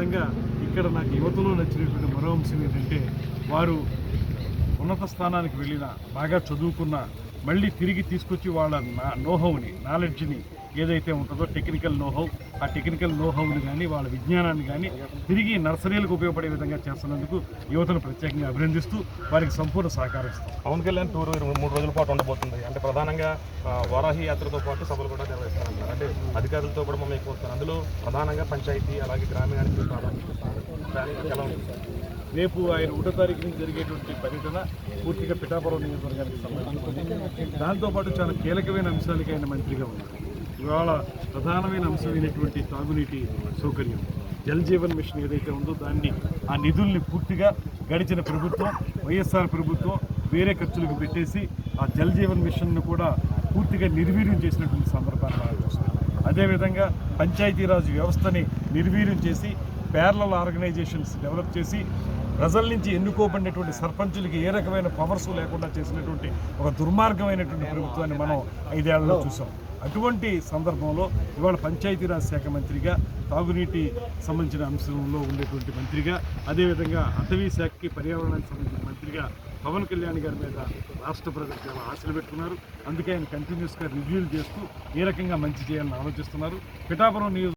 అదేవిధంగా ఇక్కడ నాకు యువతలో నచ్చినటువంటి మరో అంశం ఏంటంటే వారు ఉన్నత స్థానానికి వెళ్ళిన బాగా చదువుకున్న మళ్ళీ తిరిగి తీసుకొచ్చి వాళ్ళ నా నోహవుని నాలెడ్జ్ని ఏదైతే ఉంటుందో టెక్నికల్ నోహౌ ఆ టెక్నికల్ నోహౌని కానీ వాళ్ళ విజ్ఞానాన్ని కానీ తిరిగి నర్సరీలకు ఉపయోగపడే విధంగా చేస్తున్నందుకు యువతను ప్రత్యేకంగా అభినందిస్తూ వారికి సంపూర్ణ సహకరిస్తాం పవన్ కళ్యాణ్ టూర్ మూడు రోజుల పాటు ఉండబోతుంది. అంటే ప్రధానంగా వారాహి యాత్రతో పాటు సభలు కూడా నిర్వహిస్తారంటారు. అంటే అధికారులతో కూడా మమ్మల్ని కోరుతారు. అందులో ప్రధానంగా పంచాయతీ అలాగే గ్రామీణానికి ప్రాధాన్యత ఇస్తారు. దానికి ఎలా ఉంటుంది? రేపు ఆయన ఒకటో తారీఖు నుంచి జరిగేటువంటి పర్యటన పూర్తిగా పిఠాపురం నియోజకవర్గానికి సంబంధించింది దాంతోపాటు చాలా కీలకమైన అంశాలకి ఆయన మంత్రిగా ఉన్నారు. ఇవాళ ప్రధానమైన అంశమైనటువంటి తాగునీటి సౌకర్యం. జల్ జీవన్ మిషన్ ఏదైతే ఉందో దాన్ని ఆ నిధుల్ని పూర్తిగా గడిచిన ప్రభుత్వం వైఎస్ఆర్ ప్రభుత్వం వేరే ఖర్చులకు పెట్టేసి ఆ జల్ జీవన్ మిషన్ను కూడా పూర్తిగా నిర్వీర్యం చేసినటువంటి సందర్భాన్ని మనం చూస్తున్నాం. అదేవిధంగా పంచాయతీరాజ్ వ్యవస్థని నిర్వీర్యం చేసి ప్యారల ఆర్గనైజేషన్స్ డెవలప్ చేసి ప్రజల నుంచి ఎన్నుకోబడినటువంటి సర్పంచులకి ఏ రకమైన పవర్స్ లేకుండా చేసినటువంటి ఒక దుర్మార్గమైనటువంటి ప్రభుత్వాన్ని మనం ఐదేళ్ళలో చూసాం. అటువంటి సందర్భంలో ఇవాళ పంచాయతీరాజ్ శాఖ మంత్రిగా తాగునీటి సంబంధించిన అంశంలో ఉండేటువంటి మంత్రిగా అదేవిధంగా అటవీ శాఖకి పర్యావరణానికి సంబంధించిన మంత్రిగా పవన్ కళ్యాణ్ గారి మీద రాష్ట్ర ప్రజలు చాలా ఆశలు పెట్టుకున్నారు. అందుకే ఆయన కంటిన్యూస్గా రివ్యూలు చేస్తూ ఏ రకంగా మంచి చేయాలని ఆలోచిస్తున్నారు. పిఠాపురం నియోజక